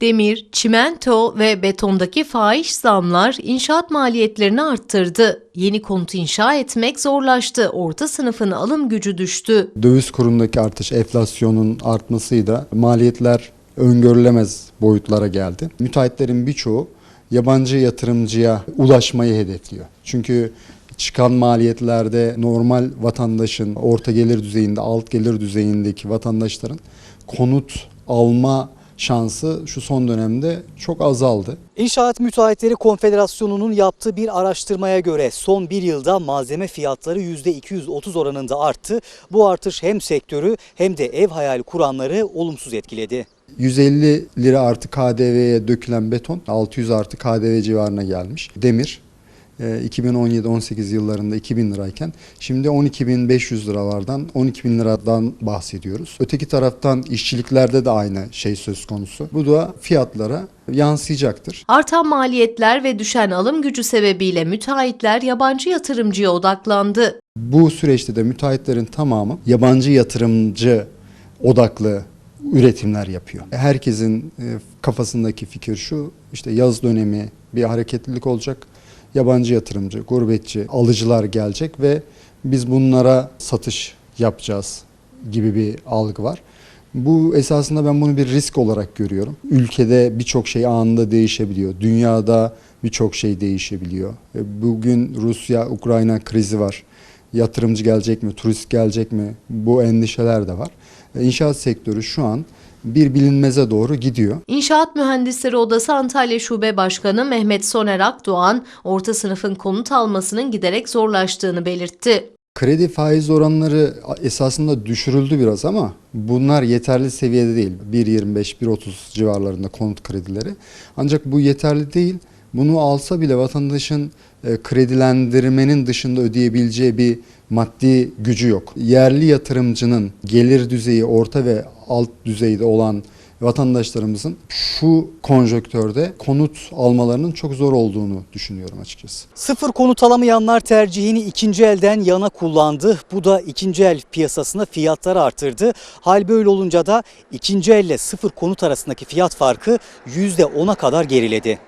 Demir, çimento ve betondaki fahiş zamlar inşaat maliyetlerini arttırdı. Yeni konut inşa etmek zorlaştı. Orta sınıfın alım gücü düştü. Döviz kurundaki artış, enflasyonun artmasıyla maliyetler öngörülemez boyutlara geldi. Müteahhitlerin birçoğu yabancı yatırımcıya ulaşmayı hedefliyor. Çünkü çıkan maliyetlerde normal vatandaşın orta gelir düzeyinde, alt gelir düzeyindeki vatandaşların konut alma şansı şu son dönemde çok azaldı. İnşaat Müteahhitleri Konfederasyonu'nun yaptığı bir araştırmaya göre son bir yılda malzeme fiyatları %230 oranında arttı. Bu artış hem sektörü hem de ev hayali kuranları olumsuz etkiledi. 150 lira artı KDV'ye dökülen beton 600 artı KDV civarına gelmiş. Demir 2017-18 yıllarında 2000 lirayken şimdi 12.500 liralardan 12.000 liradan bahsediyoruz. Öteki taraftan işçiliklerde de aynı şey söz konusu. Bu da fiyatlara yansıyacaktır. Artan maliyetler ve düşen alım gücü sebebiyle müteahhitler yabancı yatırımcıya odaklandı. Bu süreçte de müteahhitlerin tamamı yabancı yatırımcı odaklı üretimler yapıyor. Herkesin e, kafasındaki fikir şu işte yaz dönemi bir hareketlilik olacak. Yabancı yatırımcı, gurbetçi, alıcılar gelecek ve biz bunlara satış yapacağız gibi bir algı var. Bu esasında ben bunu bir risk olarak görüyorum. Ülkede birçok şey anında değişebiliyor. Dünyada birçok şey değişebiliyor. E, Bugün Rusya-Ukrayna krizi var. Yatırımcı gelecek mi, turist gelecek mi? Bu endişeler de var. E, İnşaat sektörü şu an bir bilinmeze doğru gidiyor. İnşaat Mühendisleri Odası Antalya Şube Başkanı Mehmet Soner Akdoğan, orta sınıfın konut almasının giderek zorlaştığını belirtti. Kredi faiz oranları esasında düşürüldü biraz ama bunlar yeterli seviyede değil. 1.25-1.30 civarlarında konut kredileri. Ancak bu yeterli değil. Bunu alsa bile vatandaşın e, kredilendirmenin dışında ödeyebileceği bir maddi gücü yok. Yerli yatırımcının gelir düzeyi orta ve alt düzeyde olan vatandaşlarımızın şu konjonktörde konut almalarının çok zor olduğunu düşünüyorum açıkçası. Sıfır konut alamayanlar tercihini ikinci elden yana kullandı. Bu da ikinci el piyasasında fiyatları artırdı. Hal böyle olunca da ikinci elle sıfır konut arasındaki fiyat farkı %10'a kadar geriledi.